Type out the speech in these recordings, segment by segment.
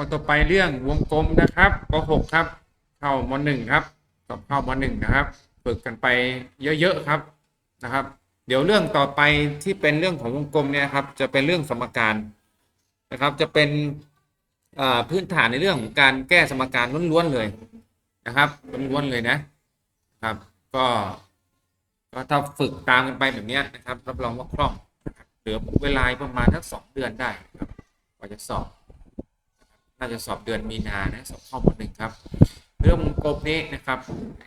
ข้อต่อไปเรื่องวงกลมนะครับป .6 ครับ เข้ามหนึ่งครับสอบเข้ามหนึ่งนะครับ ฝึกกันไปเยอะๆครับนะครับ เดี๋ยวเรื่องต่อไปที่เป็นเรื่องของวงกลมเนี่ยครับ จะเป็นเรื่องสมการนะครับ จะเป็นพื้นฐานในเรื่องของการแก้สมการล้วนๆเลยนะครับล้วนๆเลยนะครับ ก็ก็ถ้าฝึกตามกันไปแบบนี้นะครับ รับรองว่าคล่องเหลือเวลาประมาณทั้งสองเดือนได้ครับกว่าจะสอบ น่าจะสอบเดือนมีนานะสอบข้อมูลหนึ่งครับ เรื่องวงกลมนี้นะครับ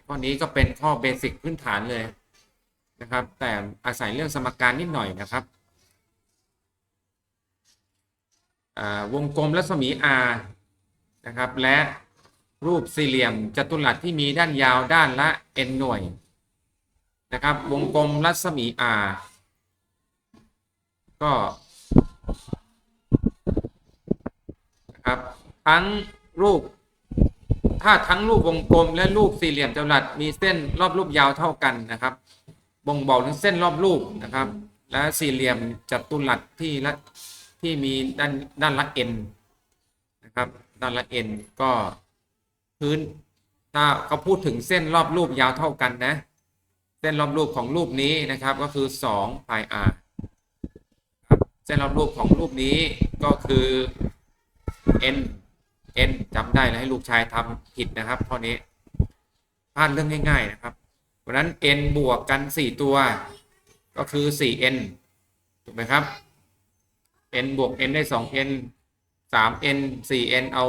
ข้อนี้ก็เป็นข้อเบสิกพื้นฐานเลยนะครับ แต่อาศัยเรื่องสมการนิดหน่อยนะครับวงกลมรัศมี r นะครับ และรูปสี่เหลี่ยมจัตุรัสที่มีด้านยาวด้านละ n หน่วยนะครับ วงกลมรัศมี r ก็ นะครับ ทั้งรูป ถ้าทั้งรูปวงกลม และรูปสี่เหลี่ยมจัตุรัสมีเส้นรอบรูปยาวเท่ากันนะครับบ่งบอกถึงเส้นรอบรูปนะครับ และสี่เหลี่ยมจัตุรัสที่ละที่มีด้านด้านละ n นนะครับ ด้านละ n ก็พื้นถ้าเขาพูดถึงเส้นรอบรูปยาวเท่ากันนะ เส้นรอบรูปของรูปนี้นะครับก็คือ2 pi r ครับเส้นรอบรูปของรูปนี้ก็คือ n n จำได้แล้วให้ลูกชายทำผิดนะครับข้อนี้พลาดเรื่องง่ายๆนะครับเพราะนั้น n บวกกัน 4 ตัวก็คือ 4n ถูกไหมครับ n บวก n ได้ 2n 3n 4n เอา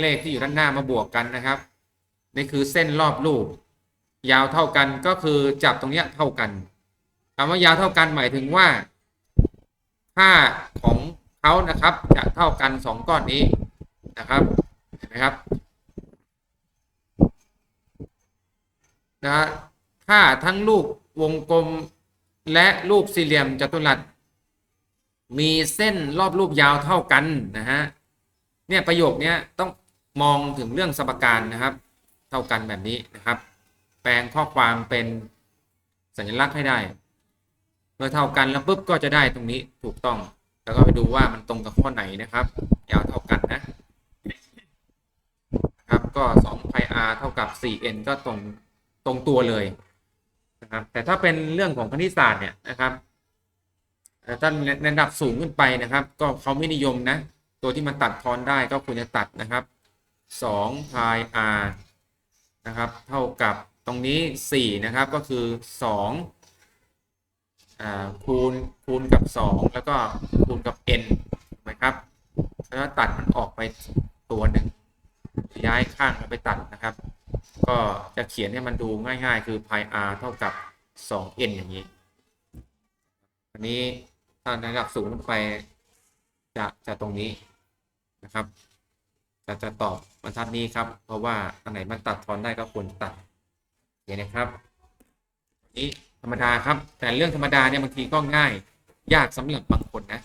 เลขที่อยู่ด้านหน้ามาบวกกันนะครับ นี่คือเส้นรอบรูป ยาวเท่ากันก็คือจับตรงเนี้ยเท่ากันคำว่ายาวเท่ากันหมายถึงว่าค่าของเขานะครับจะเท่ากันสองก้อนนี้ นะครับเห็นไหมครับนะฮะค่าทั้งรูปวงกลมและรูปสี่เหลี่ยมจัตุรัส มีเส้นรอบรูปยาวเท่ากันนะฮะเนี่ยประโยคนี้ต้องมองถึงเรื่องสมการนะครับ เท่ากันแบบนี้นะครับ แปลงข้อความเป็นสัญลักษณ์ให้ได้เมื่อเท่ากันแล้วปุ๊บก็จะได้ตรงนี้ถูกต้อง แล้วก็ไปดูว่ามันตรงกับข้อไหนนะครับ ยาวเท่ากันนะ นะครับ ก็2 pi r เท่ากับ 4n ก็ตรงตรงตัวเลยนะครับแต่ถ้าเป็นเรื่องของคณิตศาสตร์เนี่ยนะครับถ้าในระดับสูงขึ้นไปนะครับ ก็เขาไม่นิยมนะ ตัวที่มันตัดทอนได้ก็ควรจะตัดนะครับ2 pi r นะครับ เท่ากับตรงนี้ 4 นะครับ ก็คือ2คูณคูณกับ 2 แล้วก็คูณกับ n ถูกไหมครับแล้วตัดมันออกไป ย้ายข้างไปตัดนะครับ ก็จะเขียนให้มันดูง่าย ๆ คือ pi r เท่ากับ 2n อย่างนี้ อันนี้ถ้าในระดับสูงขึ้นไปจะจะตรงนี้นะครับจะจะตอบบรรทัดนี้ครับ เพราะว่าอันไหนมันตัดทอนได้ก็ควรตัดอย่างนี้นะครับนี้ธรรมดาครับ แต่เรื่องธรรมดาเนี่ยบางทีก็ง่าย ยากสำหรับบางคนนะ